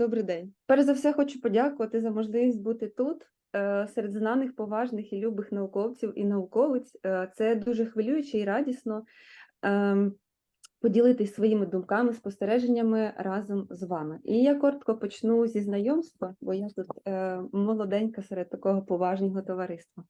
Добрий день. Перш за все, хочу подякувати за можливість бути тут е, серед знаних, поважних і любих науковців і науковиць. Е, Це дуже хвилююче і радісно ем, поділитись своїми думками, спостереженнями разом з вами. І я коротко почну зі знайомства, бо я тут е, молоденька серед такого поважного товариства.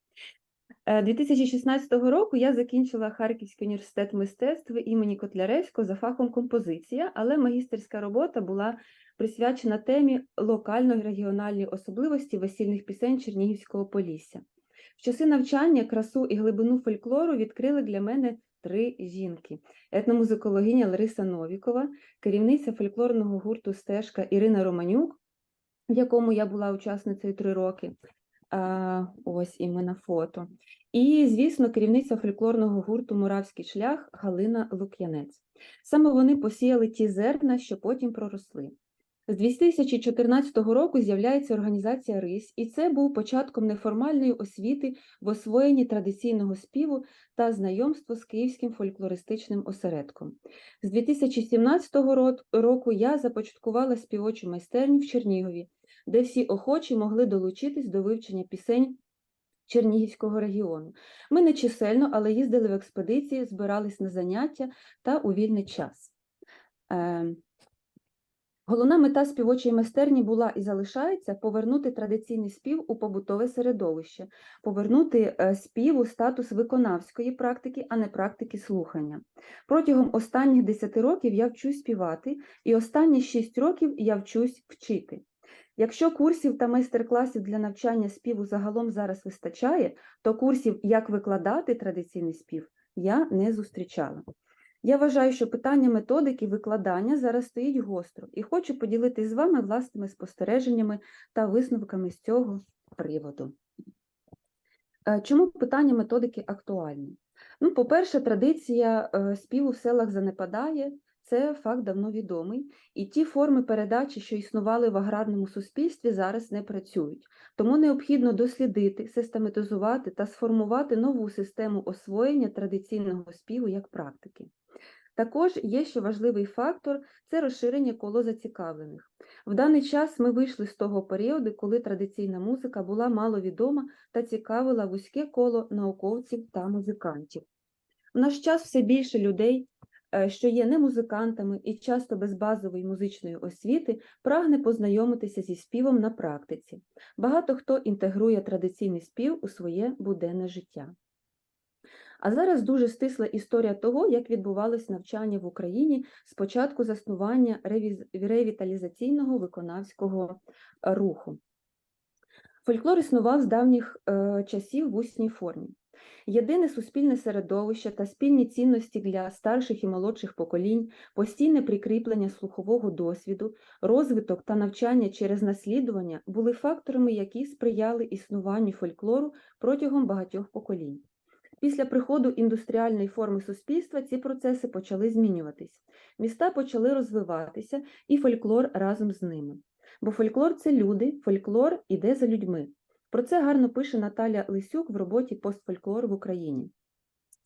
Е, 2016 року я закінчила Харківський університет мистецтв імені Котляревського за фахом композиція, але магістерська робота була присвячена темі локальної регіональної особливості весільних пісень Чернігівського Полісся. В часи навчання красу і глибину фольклору відкрили для мене три жінки: етномузикологиня Лариса Новікова, керівниця фольклорного гурту Стежка Ірина Романюк, в якому я була учасницею три роки. А, ось і ми на фото. І, звісно, керівниця фольклорного гурту Муравський шлях Галина Лук'янець. Саме вони посіяли ті зерна, що потім проросли. З 2014 року з'являється організація РИС, і це був початком неформальної освіти в освоєнні традиційного співу та знайомство з Київським фольклористичним осередком. З 2017 ро- року я започаткувала співочу майстерню в Чернігові, де всі охочі могли долучитись до вивчення пісень Чернігівського регіону. Ми не чисельно, але їздили в експедиції, збирались на заняття та у вільний час. Головна мета співочої майстерні була і залишається повернути традиційний спів у побутове середовище, повернути е, співу статус виконавської практики, а не практики слухання. Протягом останніх 10 років я вчусь співати, і останні 6 років я вчусь вчити. Якщо курсів та майстер-класів для навчання співу загалом зараз вистачає, то курсів, як викладати традиційний спів, я не зустрічала. Я вважаю, що питання методики викладання зараз стоїть гостро і хочу поділитися з вами власними спостереженнями та висновками з цього приводу. Е, Чому питання методики актуальні? Ну, по-перше, традиція е, співу в селах занепадає, це факт давно відомий, і ті форми передачі, що існували в аграрному суспільстві, зараз не працюють. Тому необхідно дослідити, систематизувати та сформувати нову систему освоєння традиційного співу як практики. Також є ще важливий фактор це розширення коло зацікавлених. В даний час ми вийшли з того періоду, коли традиційна музика була маловідома та цікавила вузьке коло науковців та музикантів. В наш час все більше людей, е, що є не музикантами і часто без базової музичної освіти, прагне познайомитися зі співом на практиці. Багато хто інтегрує традиційний спів у своє буденне життя. А зараз дуже стисла історія того, як відбувалось навчання в Україні з початку заснування ревіталізаційного виконавського е, руху. Фольклор існував з давніх е, часів в усній формі. Єдине суспільне середовище та спільні цінності для старших і молодших поколінь, постійне прикріплення слухового досвіду, розвиток та навчання через наслідування були факторами, які сприяли існуванню фольклору протягом багатьох поколінь. Після приходу індустріальної форми суспільства ці процеси почали змінюватись. Міста почали розвиватися, і фольклор разом з ними. Бо фольклор це люди, фольклор іде за людьми. Про це гарно пише Наталя Лисюк в роботі Постфольклор в Україні.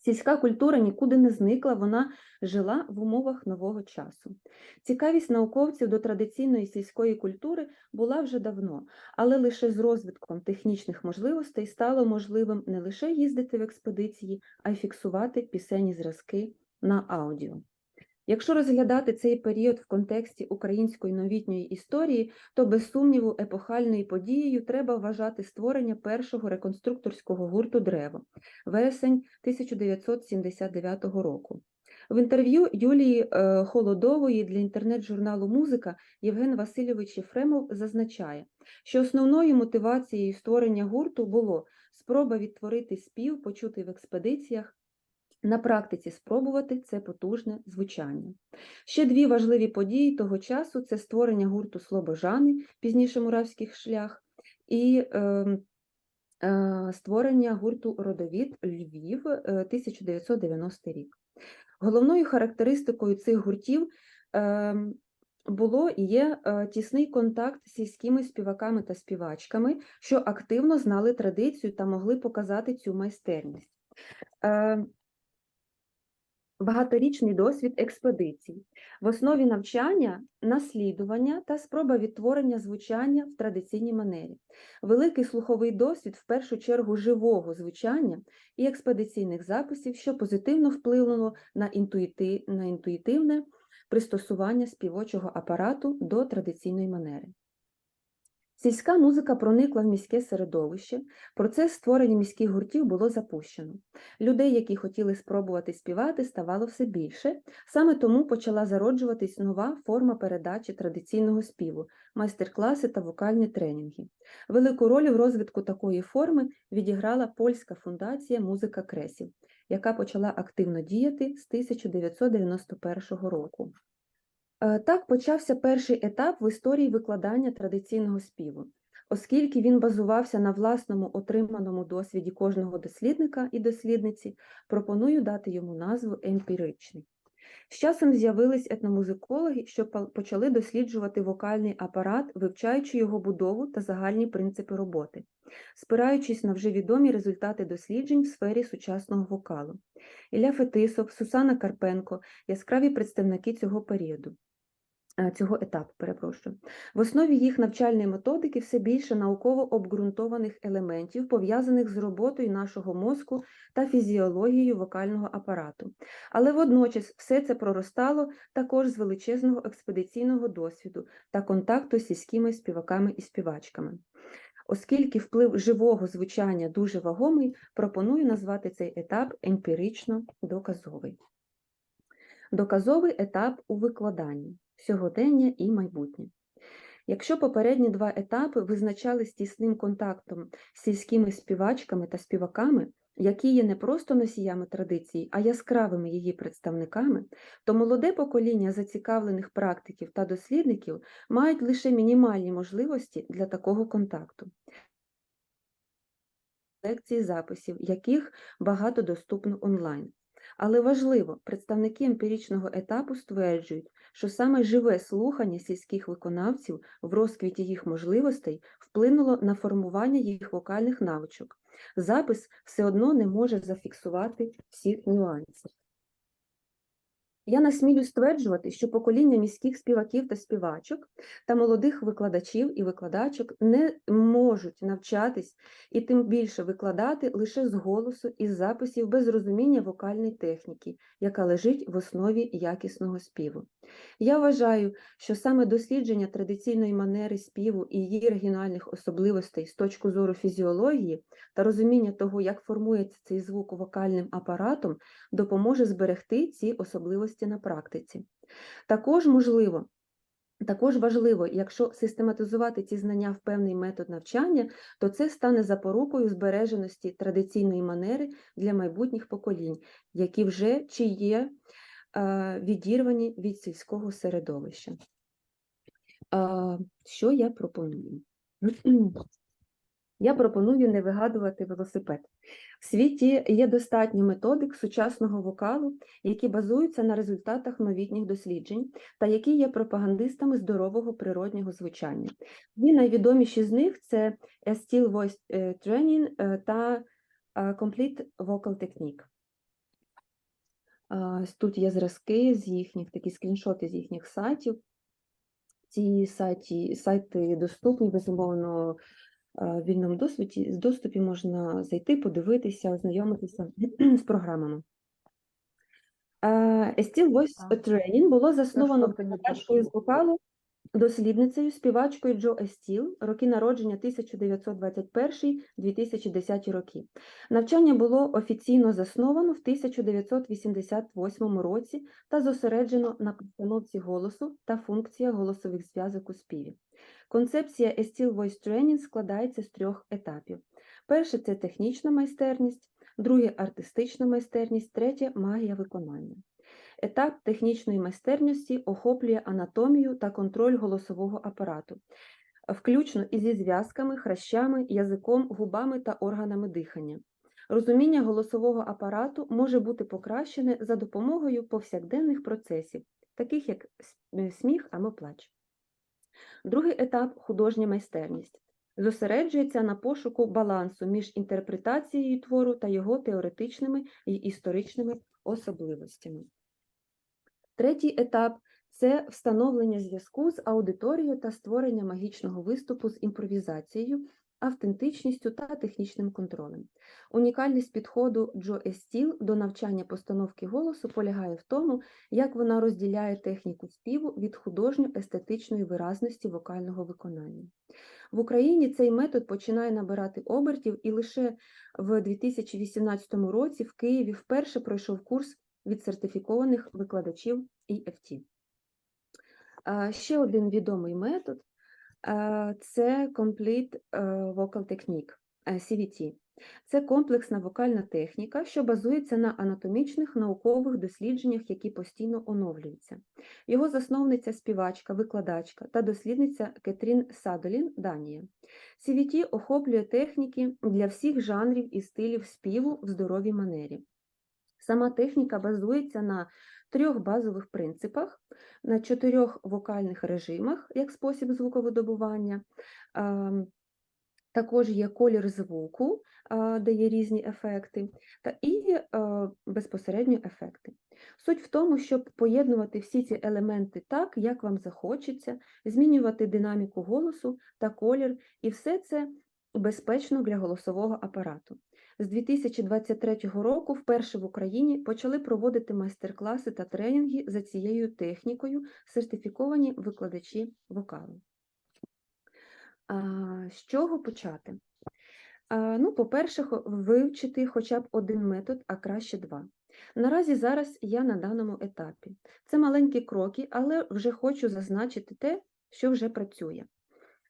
Сільська культура нікуди не зникла, вона жила в умовах нового часу. Цікавість науковців до традиційної сільської культури була вже давно, але лише з розвитком технічних можливостей стало можливим не лише їздити в експедиції, а й фіксувати пісенні зразки на аудіо. Якщо розглядати цей період в контексті української новітньої історії, то без сумніву епохальною подією треба вважати створення першого реконструкторського гурту Древо вересень 1979 року. В інтерв'ю Юлії е, Холодової для інтернет-журналу Музика Євген Васильович Єфремов зазначає, що основною мотивацією створення гурту було спроба відтворити спів, почутий в експедиціях, на практиці спробувати це потужне звучання. Ще дві важливі події того часу це створення гурту Слобожани, пізніше Муравський шлях, і е, е, створення гурту Родовід Львів е, 1990 рік. Головною характеристикою цих гуртів е, було і є е, тісний контакт з сільськими співаками та співачками, що активно знали традицію та могли показати цю майстерність. Багаторічний досвід експедицій. В основі навчання наслідування та спроба відтворення звучання в традиційній манері. Великий слуховий досвід, в першу чергу, живого звучання і експедиційних записів, що позитивно вплинуло на, інтуїти... на інтуїтивне пристосування співочого апарату до традиційної манери. Сільська музика проникла в міське середовище, процес створення міських гуртів було запущено. Людей, які хотіли спробувати співати, ставало все більше. Саме тому почала зароджуватись нова форма передачі традиційного співу, майстер-класи та вокальні тренінги. Велику роль в розвитку такої форми відіграла польська фундація Музика Кресів, яка почала активно діяти з 1991 року. Е, Так почався перший етап в історії викладання традиційного співу, оскільки він базувався на власному отриманому досвіді кожного дослідника і дослідниці, пропоную дати йому назву емпіричний. З часом з'явились етномузикологи, що почали досліджувати вокальний апарат, вивчаючи його будову та загальні принципи роботи, спираючись на вже відомі результати досліджень в сфері сучасного вокалу. Ілля Фетисов, Сусана Карпенко яскраві представники цього періоду. Е, Цього етапу, перепрошую. В основі їх навчальної методики все більше науково обґрунтованих елементів, пов'язаних з роботою нашого мозку та фізіологією вокального апарату. Але водночас все це проростало також з величезного експедиційного досвіду та контакту з сільськими співаками і співачками. Оскільки вплив живого звучання дуже вагомий, пропоную назвати цей етап емпірично-доказовий. Доказовий етап у викладанні сьогодення і майбутнє. Якщо попередні два етапи визначались тісним контактом з сільськими співачками та співаками, які є не просто носіями традиції, а яскравими її представниками, то молоде покоління зацікавлених практиків та дослідників мають лише мінімальні можливості для такого контакту. Лекції записів, яких багато доступно онлайн. Але важливо, представники емпірічного етапу стверджують, що саме живе слухання сільських виконавців в розквіті їх можливостей вплинуло на формування їх вокальних навичок. Запис все одно не може зафіксувати всіх нюансів. Я насмілю стверджувати, що покоління міських співаків та співачок та молодих викладачів і викладачок не можуть навчатись і тим більше викладати лише з голосу і з записів без розуміння вокальної техніки, яка лежить в основі якісного співу. Я вважаю, що саме дослідження традиційної манери співу і її регіональних особливостей з точки зору фізіології та розуміння того, як формується цей звук вокальним апаратом, допоможе зберегти ці особливості на практиці. Також можливо, також важливо, якщо систематизувати ці знання в певний метод навчання, то це стане запорукою збереженості традиційної манери для майбутніх поколінь, які вже чи є е, відірвані від сільського середовища. Е, Що я пропоную? Я пропоную не вигадувати велосипед. В світі є достатньо методик сучасного вокалу, які базуються на результатах новітніх досліджень та які є пропагандистами здорового природнього звучання. Дві найвідоміші з них це A Still Voice е, Training е, та е, Complete Vocal Technique. Тут є зразки з їхніх, такі скріншоти з їхніх сайтів. Ці сайті, сайти доступні, безумовно, е, вільному доступі, з доступі можна зайти, подивитися, ознайомитися з програмами. Е, A Still Voice Training було засновано з вокалу, дослідницею, співачкою Джо Естіл, роки народження 1921-2010 роки. Навчання було офіційно засновано в 1988 році та зосереджено на постановці голосу та функціях голосових зв'язок у співі. Концепція Estill Voice Training складається з трьох етапів. Перше це технічна майстерність, друге артистична майстерність, третє магія виконання. Етап технічної майстерності охоплює анатомію та контроль голосового апарату, включно із зі зв'язками, хрящами, язиком, губами та органами дихання. Розуміння голосового апарату може бути покращене за допомогою повсякденних процесів, таких як е, сміх або плач. Другий етап художня майстерність. Зосереджується на пошуку балансу між інтерпретацією твору та його теоретичними і історичними особливостями. Третій етап це встановлення зв'язку з аудиторією та створення магічного виступу з імпровізацією, автентичністю та технічним контролем. Унікальність підходу Джо Естіл до навчання постановки голосу полягає в тому, як вона розділяє техніку співу від художньо-естетичної виразності вокального виконання. В Україні цей метод починає набирати обертів, і лише в 2018 році в Києві вперше пройшов курс від сертифікованих викладачів EFT. Ще один відомий метод це Complete е, Vocal Technique, е, CVT. Це комплексна вокальна техніка, що базується на анатомічних наукових дослідженнях, які постійно оновлюються. Його засновниця співачка, викладачка та дослідниця Кетрін Садолін, Данія. CVT охоплює техніки для всіх жанрів і стилів співу в здоровій манері. Сама техніка базується на трьох базових принципах, на чотирьох вокальних режимах як спосіб звуковидобування. Також є колір звуку, де є різні ефекти, та і безпосередньо ефекти. Суть в тому, щоб поєднувати всі ці елементи так, як вам захочеться, змінювати динаміку голосу та колір, і все це безпечно для голосового апарату. З 2023 року вперше в Україні почали проводити майстер-класи та тренінги за цією технікою сертифіковані викладачі вокалу. З чого почати? Ну, по-перше, вивчити хоча б один метод, а краще два. Наразі зараз я на даному етапі. Це маленькі кроки, але вже хочу зазначити те, що вже працює.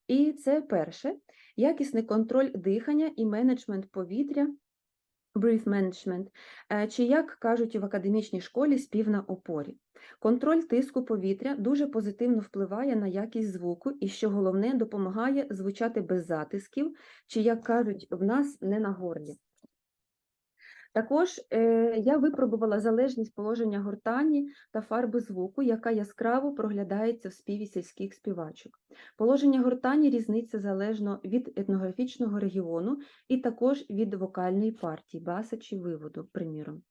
І це перше якісний контроль дихання і менеджмент повітря, breath management, е, чи, як кажуть в академічній школі, спів на опорі. Контроль тиску повітря дуже позитивно впливає на якість звуку і, що головне, допомагає звучати без затисків, чи, як кажуть в нас, не на горлі. Також е, я випробувала залежність положення гортані та фарби звуку, яка яскраво проглядається в співі сільських співачок. Положення гортані різниця залежно від етнографічного регіону і також від вокальної партії, баса чи виводу, приміром.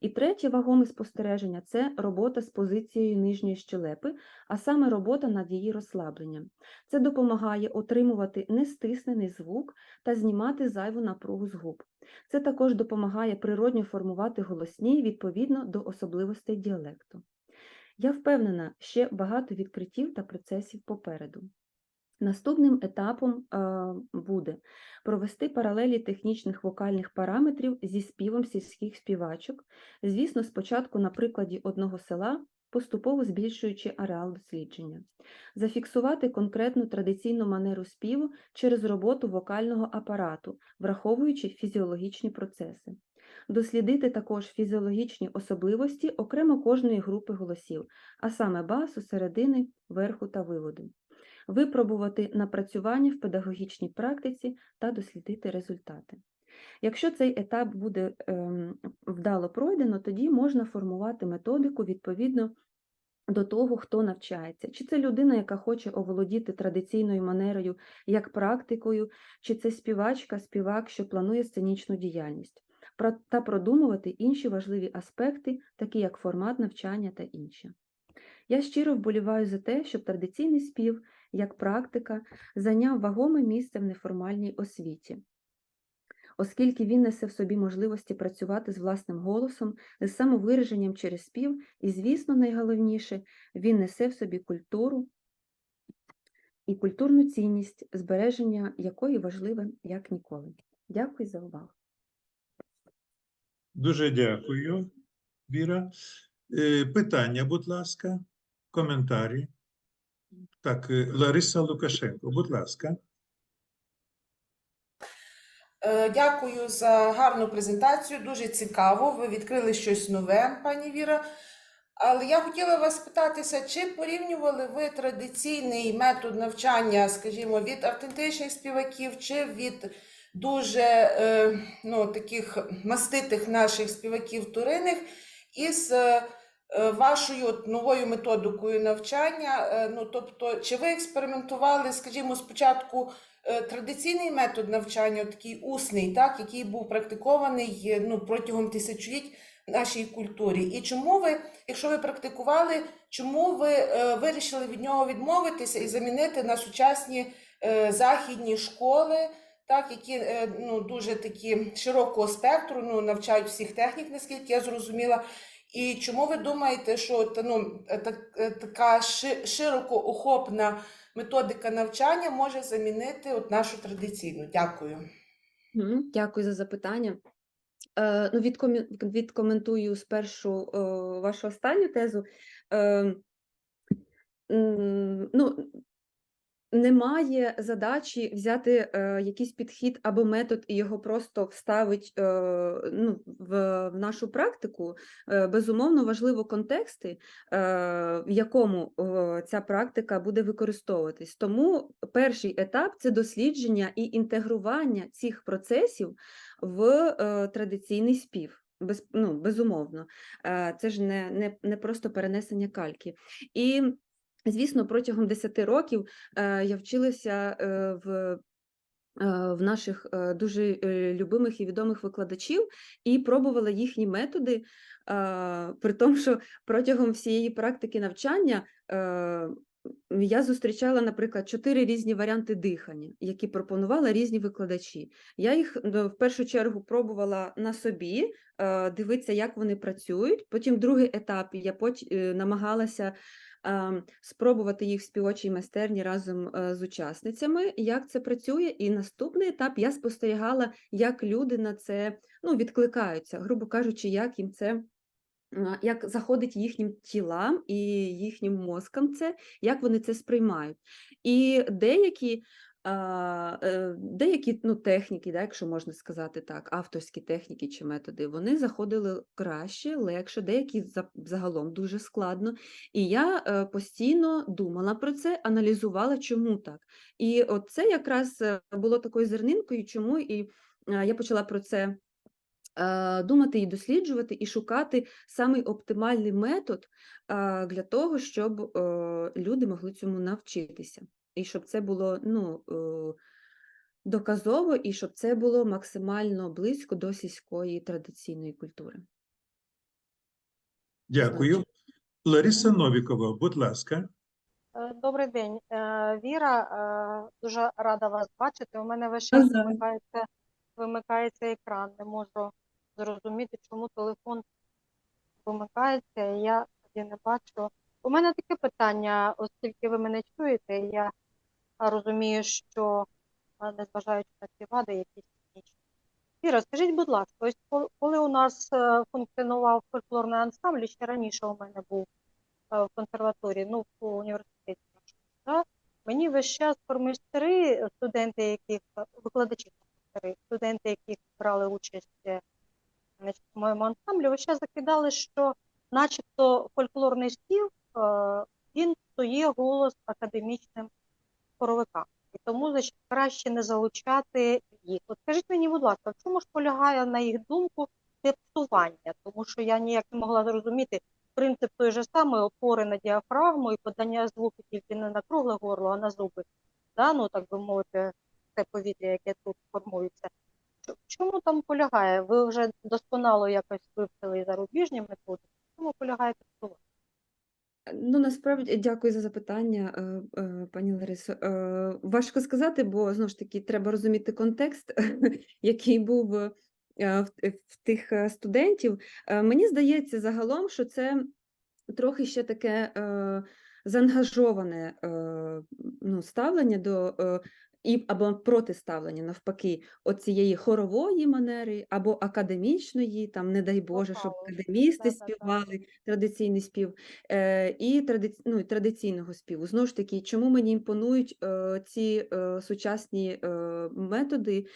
І третє вагоме спостереження це робота з позицією нижньої щелепи, а саме робота над її розслабленням. Це допомагає отримувати нестиснений звук та знімати зайву напругу з губ. Це також допомагає природньо формувати голосні відповідно до особливостей діалекту. Я впевнена, ще багато відкриттів та процесів попереду. Наступним етапом буде. Провести паралелі технічних вокальних параметрів зі співом сільських співачок, звісно, спочатку на прикладі одного села, поступово збільшуючи ареал дослідження, зафіксувати конкретну традиційну манеру співу через роботу вокального апарату, враховуючи фізіологічні процеси. Дослідити також фізіологічні особливості окремо кожної групи голосів, а саме басу, середини, верху та виводу випробувати напрацювання в педагогічній практиці та дослідити результати. Якщо цей етап буде ем, вдало пройдено, тоді можна формувати методику відповідно до того, хто навчається. Чи це людина, яка хоче оволодіти традиційною манерою як практикою, чи це співачка, співак, що планує сценічну діяльність, та продумувати інші важливі аспекти, такі як формат навчання та інші. Я щиро вболіваю за те, щоб традиційний спів як практика зайняв вагоме місце в неформальній освіті, оскільки він несе в собі можливості працювати з власним голосом, з самовираженням через спів, і, звісно, найголовніше, він несе в собі культуру і культурну цінність, збереження якої важливе як ніколи. Дякую за увагу. Дуже дякую, Віра. Е, Питання, будь ласка, коментарі. Так, е, Лариса Лукашенко, будь ласка. Е, Дякую за гарну презентацію. Дуже цікаво. Ви відкрили щось нове, пані Віра. Але я хотіла вас спитатися, чи порівнювали ви традиційний метод навчання, скажімо, від автентичних співаків, чи від дуже е, ну, таких маститих наших співаків туринних із вашою новою методикою навчання? Е, Ну, тобто, чи ви експериментували, скажімо, спочатку е, традиційний метод навчання, такий усний, так, який був практикований е, ну, протягом тисячоліть в нашій культурі. І чому ви, якщо ви практикували, чому ви е, вирішили від нього відмовитися і замінити на сучасні е, західні школи, так, які е, ну, дуже такі широкого спектру, ну, навчають всіх технік, наскільки я зрозуміла. І чому ви думаєте, що ну, е, е, така ши- широко охопна методика навчання може замінити от нашу традиційну? Дякую. Дякую за запитання. Е, ну, відкомі- відкоментую спершу е, вашу останню тезу. Е, ну, немає задачі взяти е, якийсь підхід або метод і його просто вставити е, ну, в, в нашу практику. Е, безумовно, важливо контексти, е, в якому е, ця практика буде використовуватись. Тому перший етап це дослідження і інтегрування цих процесів в е, традиційний спів. Без, ну, безумовно, Е, це ж не, не, не просто перенесення кальки. І, звісно, протягом 10 років е, я вчилася е, в, е, в наших дуже любимих і відомих викладачів і пробувала їхні методи, при тому, що протягом всієї практики навчання я зустрічала, наприклад, чотири різні варіанти дихання, які пропонували різні викладачі. Я їх ну, в першу чергу пробувала на собі, е, дивитися, як вони працюють. Потім другий етап я е, намагалася ем, спробувати їх в співочій майстерні разом е, з учасницями, як це працює. І наступний етап я спостерігала, як люди на це ну, відкликаються, грубо кажучи, як їм це. Як заходить їхнім тілам і їхнім мозкам це, як вони це сприймають. І деякі, е, деякі ну, техніки, да, якщо можна сказати так, авторські техніки чи методи, вони заходили краще, легше, деякі загалом дуже складно. І я е, постійно думала про це, аналізувала, чому так. І от це якраз е, було такою зернинкою, чому і я почала про це думати і досліджувати, і шукати самий оптимальний метод для того, щоб люди могли цьому навчитися. І щоб це було ну, доказово, і щоб це було максимально близько до сільської традиційної культури. Дякую. Лариса Новікова, будь ласка. Е, Добрий день, Е, Віра. е, Дуже рада вас бачити. У мене весь час вимикається, вимикається екран. Не можу зрозуміти, чому телефон вимикається, і я тоді не бачу. У мене таке питання, оскільки ви мене чуєте, я розумію, що незважаючи на ці вади, якісь технічні. Віра, скажіть, будь ласка, ось коли- у нас е, функціонував фольклорний ансамбль, ще раніше у мене був е, в консерваторії, ну, в університеті да? мені весь час формістери, студенти, яких, викладачі студенти, яких брали участь е, в моєму ансамблі, весь час закидали, що начебто фольклорний спів, е, він псує голос академічним хоровикам. І тому значить, краще не залучати їх. От скажіть мені, будь ласка, в чому ж полягає, на їх думку, це псування? Тому що я ніяк не могла зрозуміти принцип той же самий опори на діафрагму і подання звуку тільки не на кругле горло, а на зуби. Да? Ну, так би мовити, це повітря, яке тут формується. В чому там полягає? Ви вже досконало якось вивчили зарубіжні методи. В чому полягає псування? Ну, насправді, дякую за запитання, е, е, пані Ларисо. Е, Важко сказати, бо знову ж таки треба розуміти контекст, який був в, тих студентів. Мені здається загалом, що це трохи ще таке заангажоване ну, ставлення до і або протиставлення навпаки оцієї хорової манери, або академічної, там, не дай Боже, щоб академісти співали традиційний спів е, і тради... ну, традиційного співу. Знову ж таки, чому мені імпонують е, ці е, сучасні е, методи,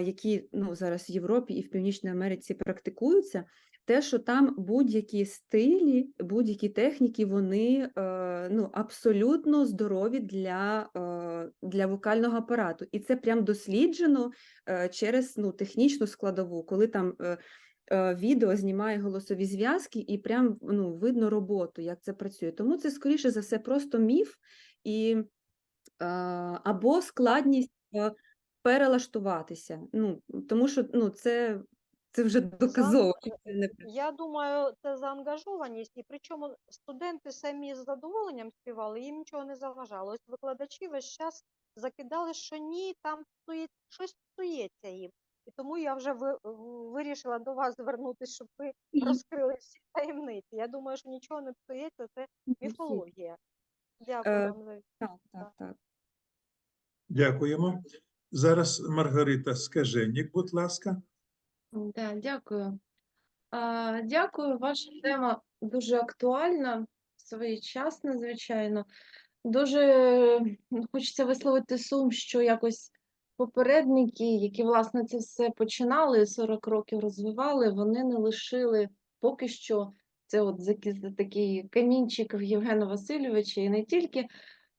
які ну, зараз в Європі і в Північній Америці практикуються, те, що там будь-які стилі, будь-які техніки, вони е, ну, абсолютно здорові для, е, для вокального апарату. І це прям досліджено е, через ну, технічну складову, коли там. Відео знімає голосові зв'язки, і прям ну, видно роботу, як це працює. Тому це, скоріше за все, просто міф і, або складність перелаштуватися. Ну, тому що ну, це це вже доказово. Я думаю, це заангажованість, і причому студенти самі з задоволенням співали, їм нічого не заважало. Ось викладачі весь час закидали, що ні, там псує- щось псується їм. І тому я вже вирішила до вас звернутися, щоб ви розкрили всі таємниці. Я думаю, що нічого не псується, це міфологія. Дякую Е, вам за Так, так, так. Дякуємо. Зараз Маргарита Скаженік, будь ласка. Да, дякую. А, дякую. Ваша тема дуже актуальна, своєчасна, звичайно. Дуже хочеться висловити сум, що якось попередники, які власне це все починали, 40 років розвивали, вони не лишили поки що це от такий камінчик в Євгена Васильовича, і не тільки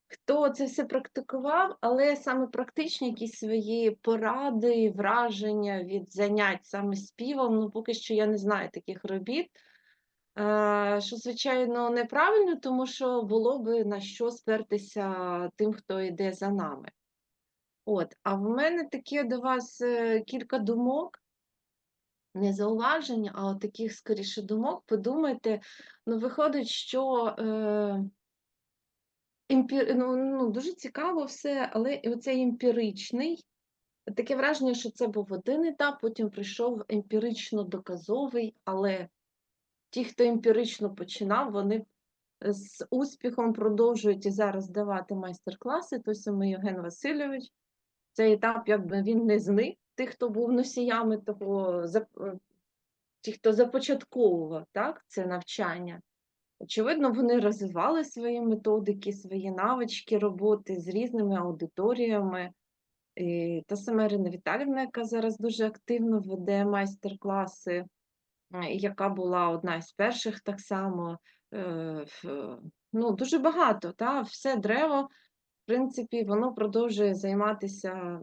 хто це все практикував, але саме практичні якісь свої поради, враження від занять саме співом, ну поки що я не знаю таких робіт. Е, Що, звичайно, неправильно, тому що було би на що спертися тим, хто йде за нами. От, а в мене таке до вас е, кілька думок, не зауважень, а от таких скоріше думок. Подумайте, ну, виходить, що е, емпі... ну, ну, дуже цікаво все, але оцей емпіричний, таке враження, що це був один етап, потім прийшов емпірично-доказовий, але ті, хто емпірично починав, вони з успіхом продовжують і зараз давати майстер-класи. Той самий Євген Васильович. Цей етап, якби він не зник, тих, хто був носіями того, ті, хто започатковував так, це навчання. Очевидно, вони розвивали свої методики, свої навички роботи з різними аудиторіями. І та сама Ірина Віталівна, яка зараз дуже активно веде майстер-класи, е, яка була одна із перших так само. е, Ну, дуже багато, та? все древо, в принципі, воно продовжує займатися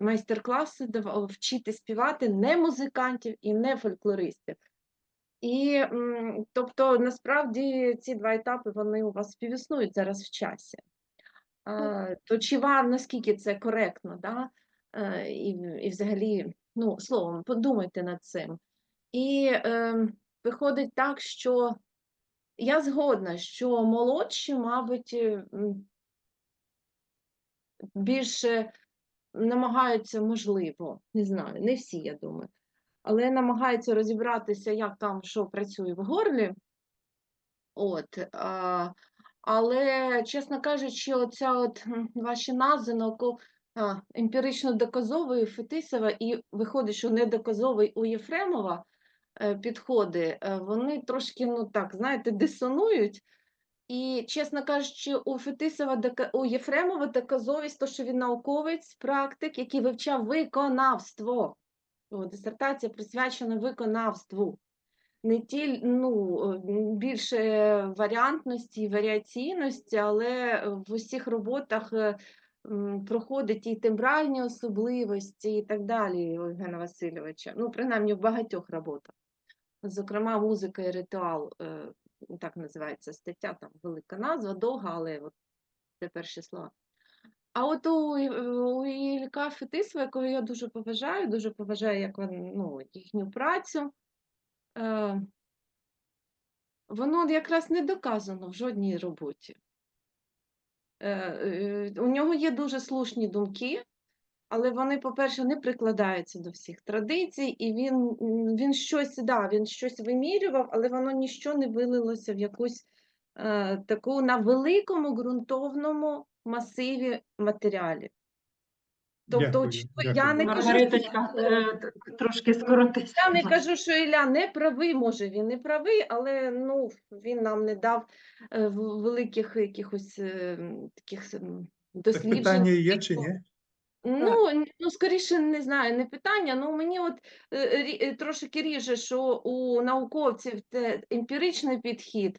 майстер-класи, вчити співати не музикантів і не фольклористів. І тобто, насправді ці два етапи вони у вас співіснують зараз в часі. То чи вам наскільки це коректно, да? Е, і, і взагалі, ну, словом, подумайте над цим. І е, виходить так, що я згодна, що молодші, мабуть, е, більше намагаються, можливо, не знаю, не всі, я думаю, але намагаються розібратися, як там що працює в горлі. От, а, але, чесно кажучи, оця от ваші назви науко а, емпірично-доказової Фетисова і виходить, що недоказовий у Єфремова е, підходи, е, вони трошки, ну так, знаєте, дисонують. І, чесно кажучи, у Фетисова, у Єфремова доказовість, то, що він науковець, практик, який вивчав виконавство. Дисертація присвячена виконавству. Не тіль, ну, е, більше варіантності варіаційності, але в усіх роботах е, проходить і тембральні особливості, і так далі Євгена Васильовича. Ну, принаймні, в багатьох роботах. Зокрема, музика і ритуал, е, так називається стаття, там велика назва, довга, але от це перші слова. А от у, у Ілька Фетисова, якого я дуже поважаю, дуже поважаю як він, ну, їхню працю, е, воно якраз не доказано в жодній роботі. Е, е, у нього є дуже слушні думки, але вони, по-перше, не прикладаються до всіх традицій, і він, він щось, да, він щось вимірював, але воно ніщо не вилилося в якусь е, таку на великому ґрунтовному масиві матеріалів. Тобто, Дякую, очевидно, я дякую. не кажу, Маргариточка, е, трошки скоротись. я не кажу, що Ілля не правий, може він не правий, але ну, він нам не дав е, в- великих якихось е, таких м, Так досліджень. питання є чи ні? Ну, ну, скоріше, не знаю, не питання. Ну, мені от е, е, трошки ріже, що у науковців це емпіричний підхід,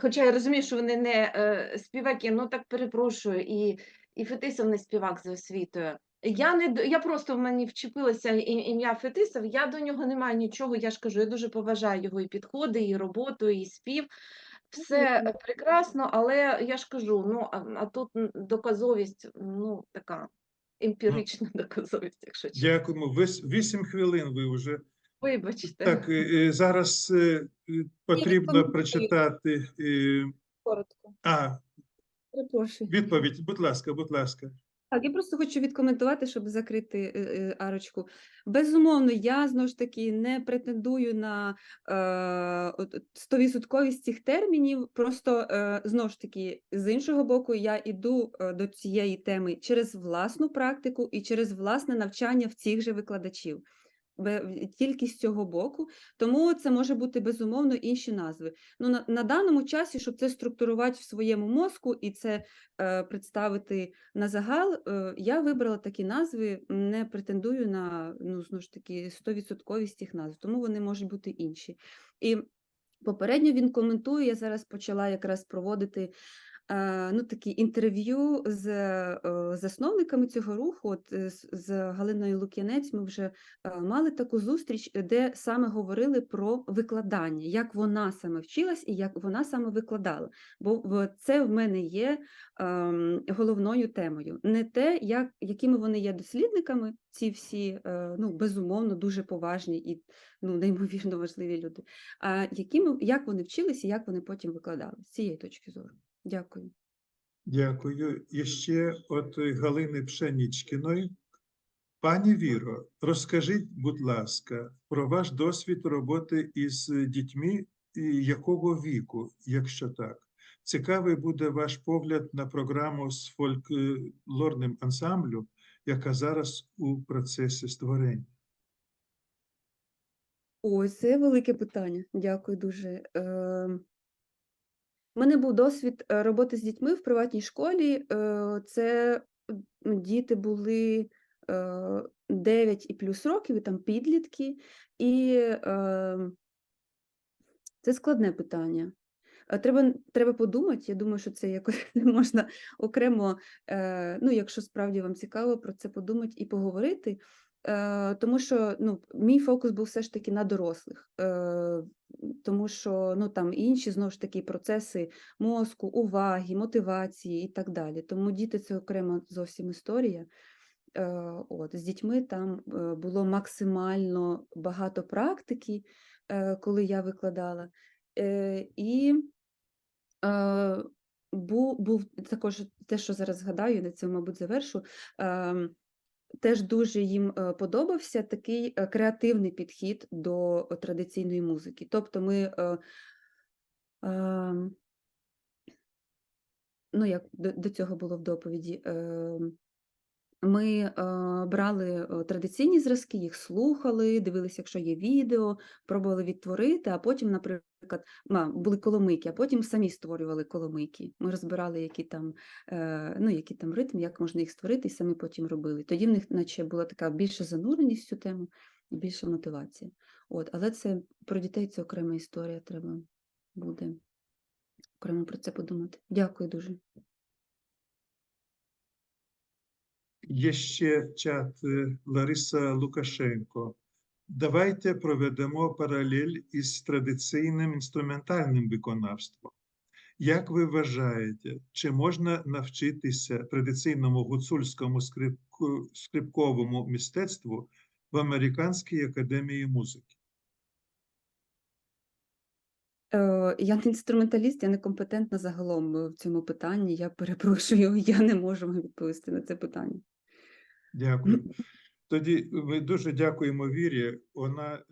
хоча я розумію, що вони не е, співаки, ну так перепрошую, і, і Фетисов не співак за освітою. Я не я просто в мені вчепилося ім'я Фетисов, я до нього не маю нічого, я ж кажу, я дуже поважаю його і підходи, і роботу, і спів. Все прекрасно, але я ж кажу, ну, а, а тут доказовість, ну, така. Емпірична доказовість, якщо чесно. Дякуємо. Вісім хвилин ви вже. Вибачте. Так, е, е, зараз е, потрібно прочитати. Коротко. А, Перепрошую. відповідь, будь ласка, будь ласка. Так, я просто хочу відкоментувати, щоб закрити е, е, арочку. Безумовно, я знову ж таки не претендую на е, от- от стовідсотковість цих термінів. Просто е, знову ж таки, з іншого боку, я йду е, до цієї теми через власну практику і через власне навчання в цих же викладачів. Тільки з цього боку, тому це може бути безумовно інші назви. Ну на, на даному часі, щоб це структурувати в своєму мозку і це е, представити на загал, е, я вибрала такі назви, не претендую на ну знову ж таки 100% цих назв, тому вони можуть бути інші. І попередньо він коментує. Я зараз почала якраз проводити. Е, Ну, такі інтерв'ю з е, засновниками цього руху. От е, з, Галиною Лук'янець ми вже мали таку зустріч, де саме говорили про викладання, як вона саме вчилась і як вона саме викладала. Бо це в мене є ем, головною темою. Не те, як, якими вони є дослідниками, ці всі ну, безумовно дуже поважні і ну, неймовірно важливі люди, а якими, як вони вчилися і як вони потім викладали з цієї точки зору. Дякую. Дякую. І ще от Галини Пшенічкіної. Пані Віро, розкажіть, будь ласка, про ваш досвід роботи із дітьми якого віку, якщо так. Цікавий буде ваш погляд на програму з фольклорним ансамблю, яка зараз у процесі створення. Ось це велике питання. Дякую дуже. Е, У мене був досвід е, роботи з дітьми в приватній школі. Е, Це діти були е, 9 і плюс років, і там підлітки, і е, це складне питання. Е, Треба, треба подумати. Я думаю, що це якось можна окремо, е, ну, якщо справді вам цікаво про це подумати і поговорити. Е, тому що ну, мій фокус був все ж таки на дорослих, е, тому що ну, там інші знову ж таки процеси мозку, уваги, мотивації і так далі. Тому діти це окрема зовсім історія. Е, от, з дітьми там було максимально багато практики, коли я викладала. І е, був, був також те, що зараз згадаю, на цьому, мабуть, завершу. Теж дуже їм е, подобався такий е, креативний підхід до традиційної музики. Тобто ми, е, е, ну як до, цього було в доповіді, е, ми е, брали е, традиційні зразки, їх слухали, дивилися, якщо є відео, пробували відтворити, а потім, наприклад, були коломийки, а потім самі створювали коломийки. Ми розбирали, які там, е, ну, які там ритм, як можна їх створити, і самі потім робили. Тоді в них наче була така більша зануреність в цю тему і більша мотивація. От, але це про дітей це окрема історія, треба буде окремо про це подумати. Дякую дуже. Є ще чат е, Лариса Лукашенко. Давайте проведемо паралель із традиційним інструментальним виконавством. Як ви вважаєте, чи можна навчитися традиційному гуцульському скрипку, скрипковому мистецтву в Американській академії музики? Е, Я не інструменталіст, я не компетентна загалом е, в цьому питанні. Я перепрошую, я не можу вам відповісти на це питання. Дякую. Тоді ми дуже дякуємо Вірі. Вона е,